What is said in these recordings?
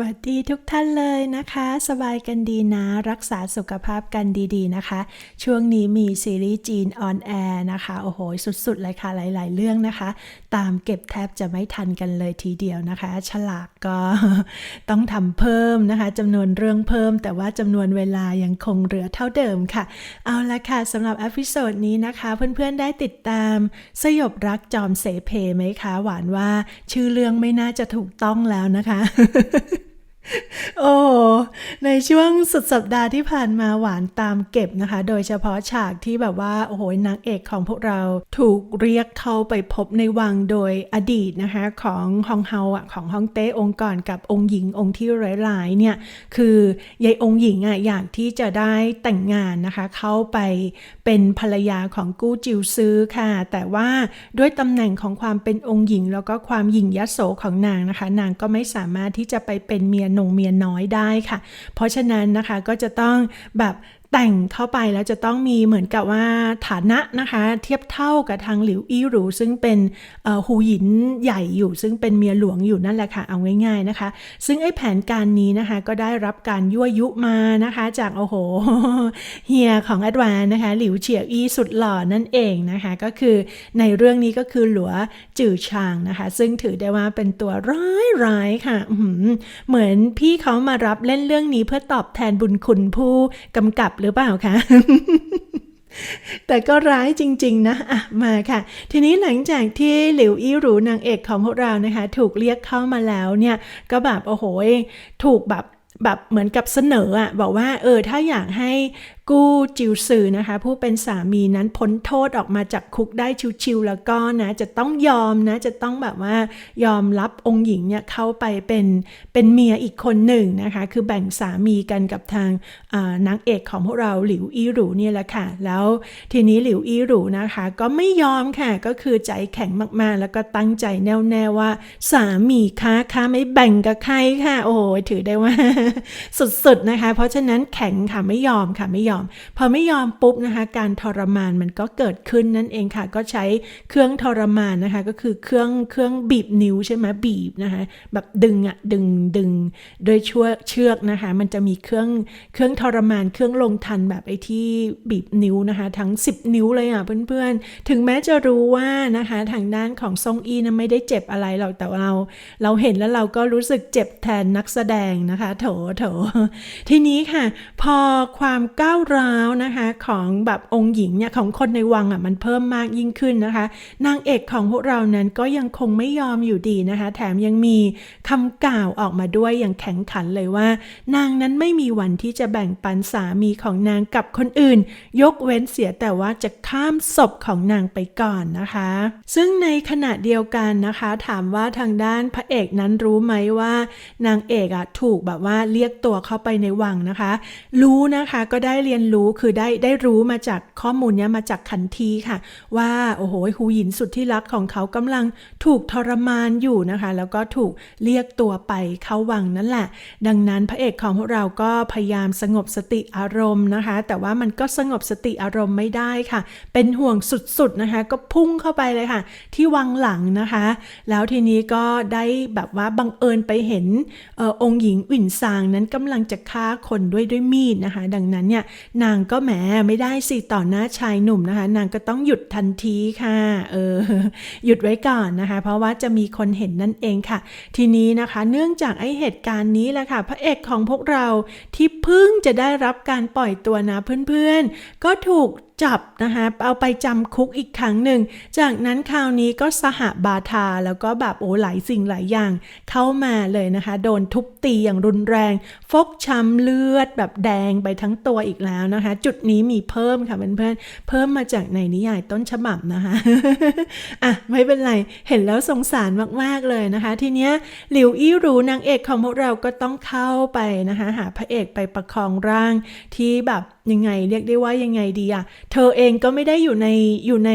วัสดีทุกท่านเลยนะคะ สบายกันดีนะ รักษาสุขภาพกันดีๆนะคะ ช่วงนี้มีซีรีส์จีนออนแอร์นะคะ โอ้โห สุดๆเลยค่ะหลาย ๆ เรื่องนะคะ ตามเก็บแทบจะไม่ทันกันเลยทีเดียวนะคะ ฉลากก็ต้องทำเพิ่มนะคะจำนวนเรื่องเพิ่ม แต่ว่าจำนวนเวลายังคงเหลือเท่าเดิมค่ะ เอาละค่ะสำหรับอพิโซดนี้นะคะ เพื่อนๆได้ติดตามสยบรักจอมเสเพไหมคะ หวานว่าชื่อเรื่องไม่น่าจะถูกต้องแล้วนะคะ โอ้ในช่วงสุดสัปดาห์ที่ผ่านมาหวานตามเก็บนะคะ โดยเฉพาะฉากที่แบบว่า โอ้โหนางเอกของพวกเราถูกเรียกเข้าไปพบในวังโดยอดีตนะคะ ของฮองเฮาอะของฮองเต้องค์ก่อนกับองค์หญิงองค์ที่ร้ายๆเนี่ย คือยายองค์หญิงอะอยากที่จะได้แต่งงานนะคะ เข้าไปเป็นภรรยาของกู้จิวซื้อค่ะ แต่ว่าด้วยตำแหน่งของความเป็นองค์หญิง แล้วก็ความหยิ่งยโสของนางนะคะ นางก็ไม่สามารถที่จะไปเป็นเมียนงเมียน้อยได้ค่ะ เพราะฉะนั้นนะคะก็จะต้องแบบ แต่งเข้าไปแล้วจะต้องมีเหมือนกับว่าฐานะนะคะ เทียบเท่ากับทางหลิวอี้หรูซึ่งเป็นหูหยินใหญ่อยู่ซึ่งเป็นเมียหลวงอยู่นั่นแหละค่ะเอาง่าย ๆนะคะ ซึ่งไอ้แผนการนี้นะคะ ก็ได้รับการยั่วยุมานะคะ จากโอ้โหเฮียของแอดวานนะคะ หลิวเฉียอี้สุดหล่อนั่นเองนะคะ ก็คือในเรื่องนี้ก็คือหลัวจื่อชางนะคะ ซึ่งถือได้ว่าเป็นตัวร้ายๆค่ะเหมือนพี่เขามารับเล่นเรื่องนี้เพื่อตอบแทนบุญคุณผู้กำกับหรือเปล่าคะแต่ก็ร้ายจริง ๆ นะอะมาค่ะ ทีนี้หลังจากที่หลิวอี้หรูนางเอกของพวกเรานะคะ ถูกเรียกเข้ามาแล้วเนี่ย ก็แบบโอ้โห ถูกแบบแบบเหมือนกับเสนออะบอกว่าเออถ้าอยากให้กู้จิวซือนะคะผู้เป็นสามีนั้นพ้นโทษออกมาจากคุกได้ชิวๆแล้วก็นะจะต้องยอมนะจะต้องแบบว่ายอมรับองค์หญิงเนี่ยเข้าไปเป็นเป็นเมียอีกคนหนึ่งนะคะคือแบ่งสามีกันกับทางนางเอกของพวกเราหลิวอี้หรูเนี่ยแหละค่ะแล้วทีนี้หลิวอี้หรูนะคะก็ไม่ยอมค่ะก็คือใจแข็งมากๆ แล้วก็ตั้งใจแน่วแน่ว่า สามีค้าค้าไม่แบ่งกับใครค่ะโอ้โหถือได้ว่าสุดๆนะคะ เพราะฉะนั้นแข็งค่ะไม่ยอมค่ะไม่ยอมพอไม่ยอมปุ๊บนะคะ การทรมานมันก็เกิดขึ้นนั่นเองค่ะ ก็ใช้เครื่องทรมานนะคะ ก็คือเครื่องเครื่องบีบนิ้วใช่ไหมบีบนะคะ แบบดึงอะดึงดึงโดยช่วเชือกนะคะ มันจะมีเครื่องเครื่องทรมานเครื่องลงทันแบบไอ้ที่บีบนิ้วนะคะ ทั้ง 10 นิ้วเลยอะเพื่อนๆ ถึงแม้จะรู้ว่านะคะทางด้านของซงอีนะไม่ได้เจ็บอะไรหรอกแต่เรา เราเห็นแล้วเราก็รู้สึกเจ็บแทนนักแสดงนะคะ โถโถทีนี้ค่ะ พอความก้าวร้าวนะคะของแบบองค์หญิงเนี่ยของคนในวังอะมันเพิ่มมากยิ่งขึ้นนะคะ นางเอกของพวกเรานั้นก็ยังคงไม่ยอมอยู่ดีนะคะ แถมยังมีคำกล่าวออกมาด้วยอย่างแข็งขันเลยว่า นางนั้นไม่มีวันที่จะแบ่งปันสามีของนางกับคนอื่น ยกเว้นเสียแต่ว่าจะข้ามศพของนางไปก่อนนะคะ ซึ่งในขณะเดียวกันนะคะ ถามว่าทางด้านพระเอกนั้นรู้ไหมว่า นางเอกอะถูกแบบว่าเรียกตัวเข้าไปในวังนะคะ รู้นะคะก็ได้รียนรู้คือได้ได้รู้มาจากข้อมูลเนี้ยมาจากขันทีค่ะ ว่าโอ้โหหูหยินสุดที่รักของเขากำลังถูกทรมานอยู่นะคะ แล้วก็ถูกเรียกตัวไปเข้าวังนั่นแหละ ดังนั้นพระเอกของพวกเราก็พยายามสงบสติอารมณ์นะคะ แต่ว่ามันก็สงบสติอารมณ์ไม่ได้ค่ะ เป็นห่วงสุดๆนะคะ ก็พุ่งเข้าไปเลยค่ะ ที่วังหลังนะคะ แล้วทีนี้ก็ได้แบบว่าบังเอิญไปเห็นออองค์หญิงอุ่นซางนั้นกำลังจะฆ่าคนด้วยด้วยมีดนะคะ ดังนั้นเนี่ยนางก็แหมไม่ได้สิต่อหน้าชายหนุ่มนะคะ นางก็ต้องหยุดทันทีค่ะ เออ หยุดไว้ก่อนนะคะ เพราะว่าจะมีคนเห็นนั่นเองค่ะ ทีนี้นะคะ เนื่องจากไอเหตุการณ์นี้แหละค่ะ พระเอกของพวกเราที่เพิ่งจะได้รับการปล่อยตัวนะเพื่อนๆ ก็ถูก จับนะคะเอาไปจำคุกอีกครั้งหนึ่ง จากนั้นคราวนี้ก็สหาบาทาแล้วก็แบบโอ้หลายสิ่งหลายอย่าง เข้ามาเลยนะคะ โดนทุบตีอย่างรุนแรง ฟกช้ำเลือดแบบแดงไปทั้งตัวอีกแล้วนะคะ จุดนี้มีเพิ่มค่ะเพื่อนๆเพิ่มมาจากในนิยายต้นฉบับนะคะอะไม่เป็นไรเห็นแล้วสงสารมากๆเลยนะคะ ทีเนี้ยหลิวอี้รู้นางเอกของพวกเราก็ต้องเข้าไปนะคะ หาพระเอกไปประคองร่างที่แบบ ยังไงเรียกได้ว่ายังไงดีอะเธอเองก็ไม่ได้อยู่ในอยู่ใน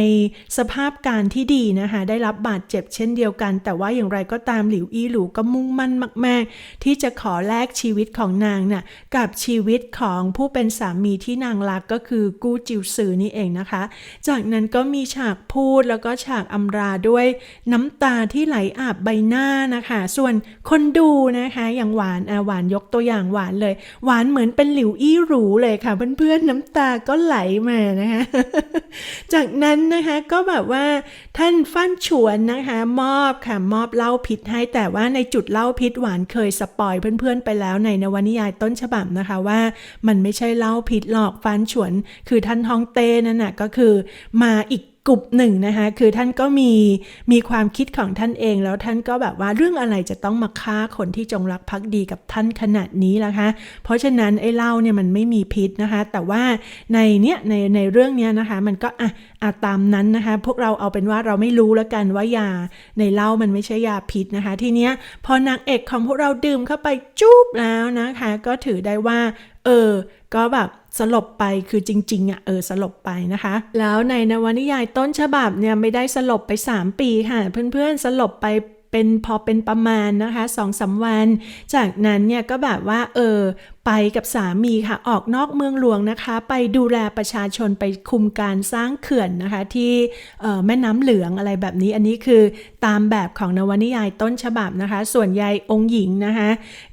สภาพการที่ดีนะคะ ได้รับบาดเจ็บเช่นเดียวกัน แต่ว่าอย่างไรก็ตามหลิวอี้หลูก็มุ่งมั่นมาก ๆ ที่จะขอแลกชีวิตของนางน่ะกับชีวิตของผู้เป็นสามีที่นางรักก็คือกู้จิวซือนี่เองนะคะ จากนั้นก็มีฉากพูดแล้วก็ฉากอำลาราด้วยน้ำตาที่ไหลอาบใบหน้านะคะ ส่วนคนดูนะคะอย่างหวานอะหวานยกตัวอย่างหวานเลย หวานเหมือนเป็นหลิวอี้หรูเลยค่ะเพื่อนื่อนน้ำตาก็ไหลมานะคะ จากนั้นนะคะก็แบบว่าท่านฟั่นฉวนนะคะ มอบค่ะมอบเล่าพิษให้แต่ว่าในจุดเล่าพิษหวานเคยสปอยเพื่อนๆไปแล้วในนวนิยายต้นฉบับนะคะว่า มันไม่ใช่เล่าพิษหรอกฟันฉวน คือท่านฮองเต้นั่นนะก็คือมาอีก กลุ่มหนึ่งนะคะคือท่านก็มีมีความคิดของท่านเอง แล้วท่านก็แบบว่าเรื่องอะไรจะต้องมาฆ่าคนที่จงรักภักดีกับท่านขนาดนี้ล่ะคะเพราะฉะนั้นไอ้เหล้าเนี่ยมันไม่มีพิษนะคะ แต่ว่าในเนี้ยในในเรื่องเนี้ยนะคะ มันก็อะอะตามนั้นนะคะ พวกเราเอาเป็นว่าเราไม่รู้แล้วกันว่ายาในเหล้ามันไม่ใช่ยาพิษนะคะ ทีเนี้ยพอนางเอกของพวกเราดื่มเข้าไปจุ๊บแล้วนะคะ ก็ถือได้ว่า เออ ก็แบบ สลบไปคือจริงๆอะเออสลบไปนะคะ แล้วในนวนิยายต้นฉบับเนี่ยไม่ได้สลบไป 3 ปีค่ะ เพื่อนๆสลบไปเป็นพอเป็นประมาณนะคะสองสาวัน จากนั้นเนี่ยก็แบบว่าเออ ไปกับสามีค่ะออกนอกเมืองหลวงนะคะ ไปดูแลประชาชนไปคุมการสร้างเขื่อนนะคะ ที่แม่น้ำเหลืองอะไรแบบนี้ อันนี้คือตามแบบของนวนิยายต้นฉบับนะคะ ส่วนยายองค์หญิงนะคะ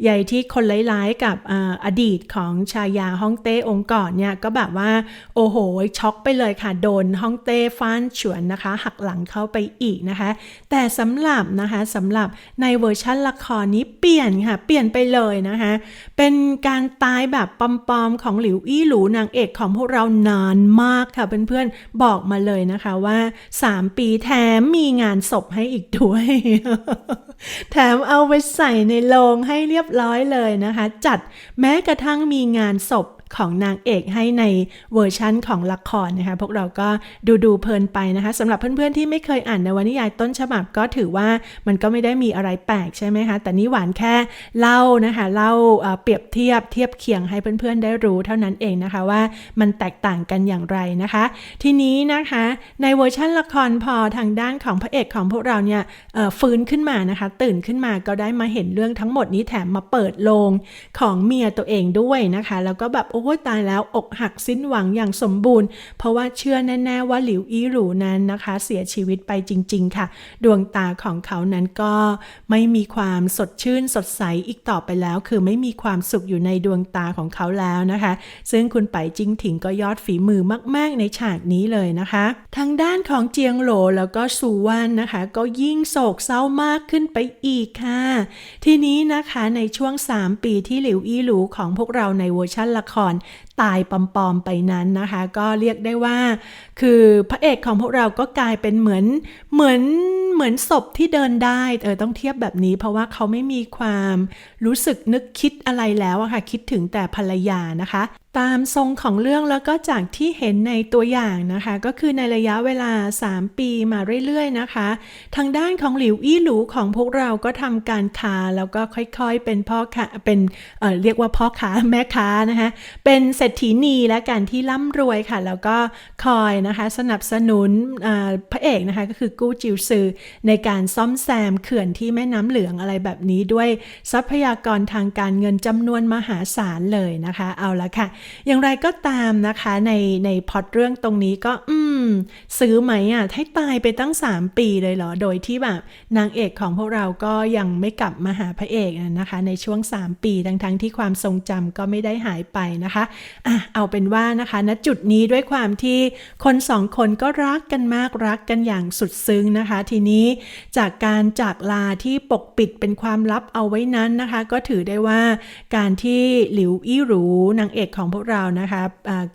ยายที่คนร้ายๆกับออดีตของชายาฮ่องเต้องค์ก่อนเนี่ยก็แบบว่าโอ้โหช็อกไปเลยค่ะโดนฮ่องเต้ฟ้านฉวนนะคะ หักหลังเข้าไปอีกนะคะ แต่สำหรับนะคะสำหรับในเวอร์ชั่นละครนี้เปลี่ยนค่ะเปลี่ยนไปเลยนะคะ เป็นการตายแบบปอมๆของหลิวอี้หลูนางเอกของพวกเรานานมากค่ะเพื่อนๆบอกมาเลยนะคะว่า 3 ปีแถมมีงานศพให้อีกด้วย แถมเอาไปใส่ในโลงให้เรียบร้อยเลยนะคะ จัดแม้กระทั่งมีงานศพ ของนางเอกให้ในเวอร์ชั่นของละครนะคะ พวกเราก็ดูดูเพลินไปนะคะสำหรับเพื่อนๆที่ไม่เคยอ่านนวนิยายต้นฉบับก็ถือว่ามันก็ไม่ได้มีอะไรแปลกใช่ไหมคะ แต่นี่หวานแค่เล่านะคะเล่าเปรียบเทียบเทียบเคียงให้เพื่อนๆได้รู้เท่านั้นเองนะคะว่ามันแตกต่างกันอย่างไรนะคะ ทีนี้นะคะในเวอร์ชั่นละครพอทางด้านของพระเอกของพวกเราเนี่ยฟื้นขึ้นมานะคะ ตื่นขึ้นมาก็ได้มาเห็นเรื่องทั้งหมดนี้แถมมาเปิดโลงของเมียตัวเองด้วยนะคะ แล้วก็แบบโอ้ยตายแล้วอกหักสิ้นหวังอย่างสมบูรณ์ เพราะว่าเชื่อแน่ๆว่าหลิวอี้หลูนั้นนะคะ เสียชีวิตไปจริง ๆ ค่ะ ดวงตาของเขานั้นก็ไม่มีความสดชื่นสดใสอีกต่อไปแล้ว คือไม่มีความสุขอยู่ในดวงตาของเขาแล้วนะคะ ซึ่งคุณไปจิงถิงก็ยอดฝีมือมาก ๆ ในฉากนี้เลยนะคะ ทางด้านของเจียงโหลแล้วก็ซูวันนะคะ ก็ยิ่งโศกเศร้ามากขึ้นไปอีกค่ะ ทีนี้นะคะในช่วง 3 ปีที่หลิวอี้หลูของพวกเราในเวอร์ชั่นละคร One. ตายปลอมๆไปนั้นนะคะ ก็เรียกได้ว่า คือพระเอกของพวกเราก็กลายเป็นเหมือนเหมือนเหมือนศพที่เดินได้เออต้องเทียบแบบนี้ เพราะว่าเขาไม่มีความรู้สึกนึกคิดอะไรแล้วอะค่ะ คิดถึงแต่ภรรยานะคะ ตามทรงของเรื่องแล้วก็จากที่เห็นในตัวอย่างนะคะ ก็คือในระยะเวลา 3 ปีมาเรื่อยๆนะคะ ทางด้านของหลิวอี้หลูของพวกเราก็ทำการค้าแล้วก็ค่อยๆเป็นพ่อค้าเป็นเออเรียกว่าพ่อค้าแม่ค้านะคะเป็นเศรษฐีนีและการที่ร่ำรวยค่ะ แล้วก็คอยนะคะสนับสนุนพระเอกนะคะก็คือกู้จิวซือในการซ่อมแซมเขื่อนที่แม่น้ำเหลืองอะไรแบบนี้ด้วยทรัพยากรทางการเงินจำนวนมหาศาลเลยนะคะ เอาละค่ะ อย่างไรก็ตามนะคะในในพอดเรื่องตรงนี้ก็อืมซื้อไหมอะให้ตายไปตั้ง 3 ปีเลยเหรอ โดยที่แบบนางเอกของพวกเราก็ยังไม่กลับมาหาพระเอกนะคะ ในช่วง 3 ปีทั้งทั้งที่ความทรงจำก็ไม่ได้หายไปนะคะอะเอาเป็นว่านะคะณจุดนี้ด้วยความที่คนสองคนก็รักกันมากรักกันอย่างสุดซึ้งนะคะ ทีนี้จากการจากลาที่ปกปิดเป็นความลับเอาไว้นั้นนะคะ ก็ถือได้ว่าการที่หลิวอี้หรูนางเอกของพวกเรานะคะ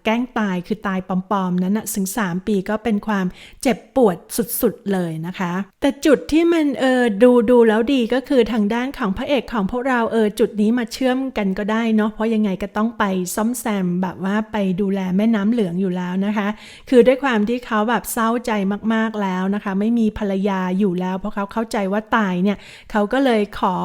แกล้งตายคือตายปลอมๆนั้นนะถึง 3 ปีก็เป็นความเจ็บปวดสุดๆเลยนะคะ แต่จุดที่มันเออดูดูแล้วดีก็คือทางด้านของพระเอกของพวกเราเออจุดนี้มาเชื่อมกันก็ได้เนาะเพราะยังไงก็ต้องไปซ่อมแซมแบบว่าไปดูแลแม่น้ำเหลืองอยู่แล้วนะคะ คือด้วยความที่เขาแบบเศร้าใจมากๆแล้วนะคะ ไม่มีภรรยาอยู่แล้ว เพราะเขาเข้าใจว่าตายเนี่ยเขาก็เลยขอ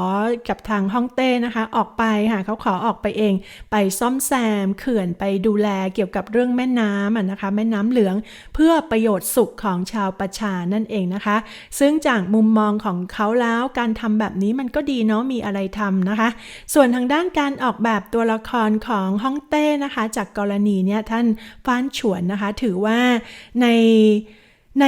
กับทางฮ่องเต้นะคะ ออกไปค่ะเขาขอออกไปเอง ไปซ่อมแซมเขื่อนไปดูแลเกี่ยวกับเรื่องแม่น้ำนะคะ แม่น้ำเหลืองเพื่อประโยชน์สุขของชาวประชานั่นเองนะคะ ซึ่งจากมุมมองของเขาแล้วการทำแบบนี้มันก็ดีเนาะมีอะไรทำนะคะ ส่วนทางด้านการออกแบบตัวละครของฮ่องเต้นะคะจากกรณีเนี้ยท่านฟ้านฉวนนะคะ ถือว่าใน ใน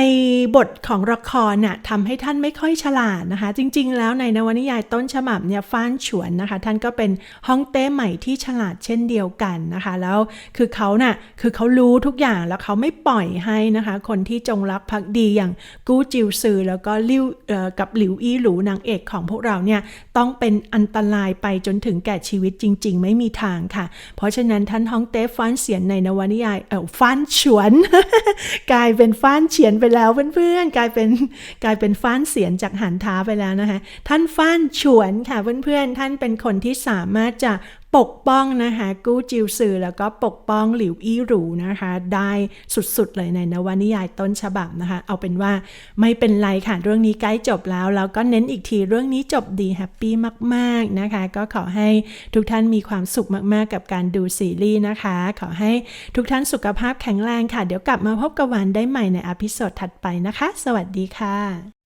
บทของละครน่ะทำให้ท่านไม่ค่อยฉลาดนะคะ จริง ๆ แล้วในนวนิยายต้นฉบับเนี่ยฟ้านฉวนนะคะ ท่านก็เป็นฮ่องเต้ใหม่ที่ฉลาดเช่นเดียวกันนะคะ แล้วคือเขาน่ะคือเขารู้ทุกอย่างแล้วเขาไม่ปล่อยให้นะคะ คนที่จงรักภักดีอย่างกู้จิวซือแล้วก็ลิวกับหลิวอี้หลูนางเอกของพวกเราเนี่ยต้องเป็นอันตรายไปจนถึงแก่ชีวิตจริง ๆ ไม่มีทางค่ะ เพราะฉะนั้นท่านฮ่องเต้ฟ้านเสียนในนวนิยายเออฟ้านฉวน กลายเป็นฟ้านเฉียนนไปแล้วเพื่อนๆ กลายเป็นกลายเป็นฟ้านเสียนจากหันท้าไปแล้วนะคะ ท่านฟ้านฉวนค่ะเพื่อนๆ ท่านเป็นคนที่สามารถจะ ปกป้องนะคะกู้จิวซือแล้วก็ปกป้องหลิวอี้หรูนะคะ ได้สุดๆเลยในนวนิยายต้นฉบับนะคะ เอาเป็นว่าไม่เป็นไรค่ะเรื่องนี้ใกล้จบแล้ว แล้วก็เน้นอีกทีเรื่องนี้จบดีแฮปปี้มากๆนะคะ ก็ขอให้ทุกท่านมีความสุขมากๆ กับการดูซีรีส์นะคะ ขอให้ทุกท่านสุขภาพแข็งแรงค่ะ เดี๋ยวกลับมาพบกับวันได้ใหม่ในอพิโซดถัดไปนะคะ สวัสดีค่ะ